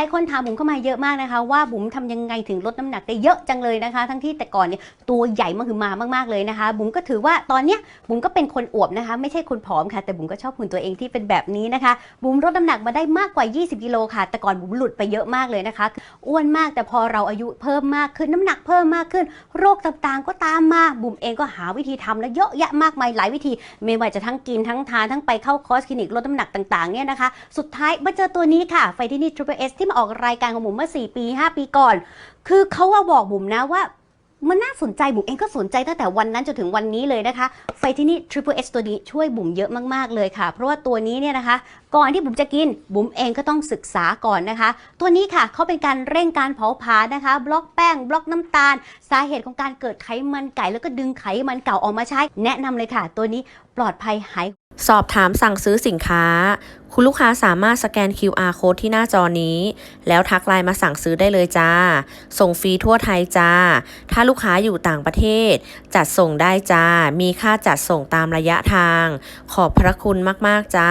หลายคนถามบุ๋มเข้ามาเยอะมากนะคะ ว่าบุ๋มทำยังไงถึงลดน้ำหนักได้เยอะจังเลยนะคะ ทั้งที่แต่ก่อนเนี่ยตัวใหญ่มากคือมามากๆเลยนะคะ บุ๋มก็ถือว่าตอนเนี้ยบุ๋มก็เป็นคนอวบนะคะ ไม่ใช่คนผอมค่ะ แต่บุ๋มก็ชอบหุ่นตัวเองที่เป็นแบบนี้นะคะ บุ๋มลดน้ำหนักมาได้มากกว่า 20 กิโลค่ะ แต่ก่อนบุ๋มหลุดไปเยอะมากเลยนะคะ อ้วนมากแต่พอเราอายุเพิ่มมากขึ้นน้ำหนักเพิ่มมากขึ้น โรคต่างๆก็ตามมาบุ๋มเองก็หาวิธีทำแล้วเยอะแยะมากมายหลายวิธี ไม่ว่าจะทั้งกินทั้งทานทั้งไปเข้าคอร์สคลินิกลดน้ำหนักต่างๆเนี่ยนะคะ สุดท้ายมาเจอตัวนี้ค่ะไฟที่นี่ Triple S ที่มาออกรายการของบุ๋มเมื่อ 4 ปี 5 ปีก่อน คือเขาว่าบอกบุ๋มนะว่ามันน่าสนใจบุ๋มเองก็สนใจตั้งแต่วันนั้นจนถึงวันนี้เลยนะคะไฟที่นี่ Triple S ตัวนี้ช่วยบุ๋มเยอะมากๆเลยค่ะ เพราะว่าตัวนี้เนี่ยนะคะ ก่อนที่บุ๋มจะกินบุ๋มเองก็ต้องศึกษาก่อนนะคะ ตัวนี้ค่ะเขาเป็นการเร่งการเผาผลาญนะคะ บล็อกแป้ง บล็อกน้ำตาล สาเหตุของการเกิดไขมันไก่แล้วก็ดึงไขมันเก่าออกมาใช้ แนะนำเลยค่ะ ตัวนี้ปลอดภัยหาย สอบถามสั่งซื้อสินค้า คุณลูกค้าสามารถสแกน QR code ที่หน้าจอนี้ แล้วทักไลน์มาสั่งซื้อได้เลยจ้า ส่งฟรีทั่วไทยจ้า ถ้าลูกค้าอยู่ต่างประเทศ จัดส่งได้จ้า มีค่าจัดส่งตามระยะทาง ขอบพระคุณมาก ๆ จ้า